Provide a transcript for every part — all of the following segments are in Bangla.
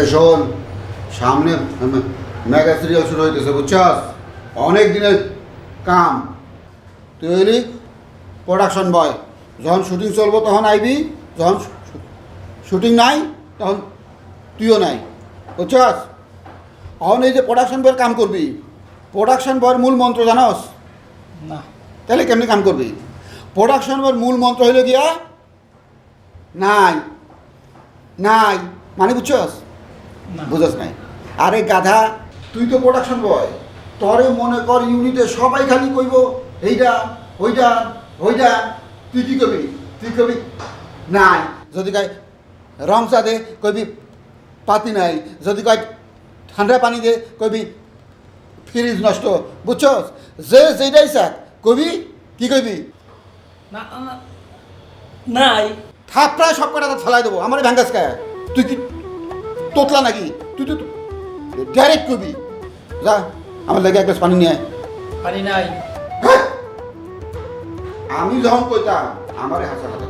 এ শোন সামনে মেগা সিরিয়াল শুরু হইতেছে বুঝছস? অনেক দিনের কাম। তুই হইলি প্রোডাকশন বয় যখন শুটিং চলবো তখন আইবি যখন শুটিং নাই তখন তুইও নাই। বুঝছস? এখন এই যে প্রোডাকশন বয়ের কাম করবি। প্রোডাকশন বয়ের মূল মন্ত্র জানস? না। তাহলে কেমনি কাম করবি? প্রোডাকশন বয়ের মূল মন্ত্র হইল গিয়া নাই। নাই। মানে বুঝছস? বুঝাস নাই। আরে গাধা তুই তো প্রোডাকশন বয় তরে মনে কর ইউনিটে সবাই খালি কইব এইটা ওইটা ওইটা তুই কি করবি? তুই কবি নাই। যদি কয় রং চা দে কবি পাতি নাই। যদি কয় ঠান্ডা পানি দে কবি ফ্রিজ নষ্ট। বুঝছস যে যেটাই চাক কবি কি কবি নাই। থাপড়া সব কটা ফেলাই দেবো। আমার ভ্যাঙ্গাস খায় তুই কি তোতলা নাকি? তুই তো ডাইরেক্ট কবি যা আমার লাগে এক গ্লাস পানি নিয়ে। পারি নাই। আমি যখন কইতাম আমারে হাসা হাসা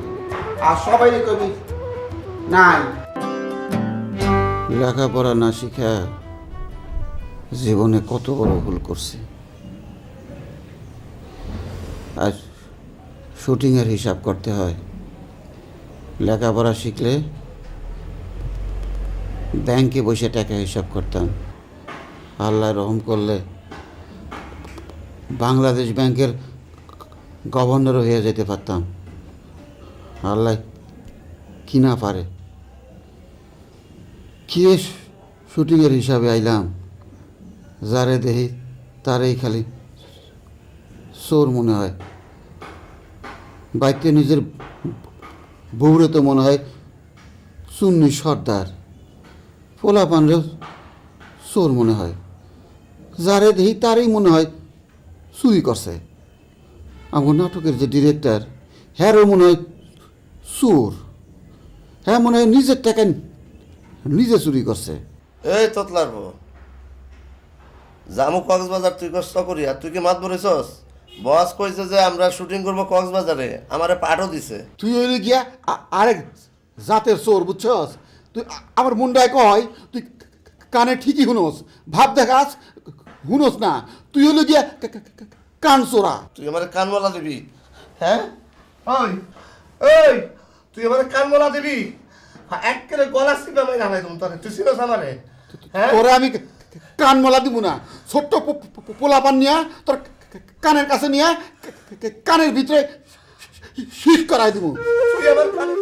আর সবাই কবি নাই। লেখাপড়া না শিখা জীবনে কত বড় ভুল করছি। আর শুটিংয়ের হিসাব করতে হয়। লেখাপড়া শিখলে ব্যাংকে বসে টাকা হিসাব করতাম। আল্লাহ রহম করলে বাংলাদেশ ব্যাংকের গভর্নরও হয়ে যেতে পারতাম। আল্লাহ কি না পারে। কি শুটিংয়ের হিসাবে আইলাম? যারে দেহি তারেই খালি চোর মনে হয়। বাইতে নিজের বউরে তো মনে হয় সুন্নি সর্দার। পোলা পানরেও চোর মনে হয়। যারে দেহি তারই মনে হয় চুরি করছে। আমার নাটকের যে ডিরেক্টর হ্যারও মনে হয় চোর। হ্যাঁ মনে হয় নিজের টাকা নিজে চুরি করছে। এই তোতলার বউ জামু কক্সবাজার তুই কষ্ট করি আর তুই কি মাত বলেছস বস কইছে যে আমরা শুটিং করব কক্সবাজারে আমারে পাঠও দিছে। তুই হইলে গিয়া আরেক জাতের চোর বুঝছস? তুই আমার মুন্ডায় কয় তুই কানে ঠিকই হুনোস ভাব দেখাস হুনোস না তুই হলো গিয়া কান চোরা তুই আমারে কানমলা দিবি হ্যাঁ ওই ওই তুই আমারে কানমলা দিবি একেবারে গলা সিপে আমি নামাই তুমি তোরে তুই চিনস আমারে হ্যাঁ তোরে আমি কা- কা- কান মলা দিব না ছোট্ট পোলাপান নিয়া তোর কানের কাছে নিয়ে কানের ভিতরে শীত করাই দিব তুই আমার কানে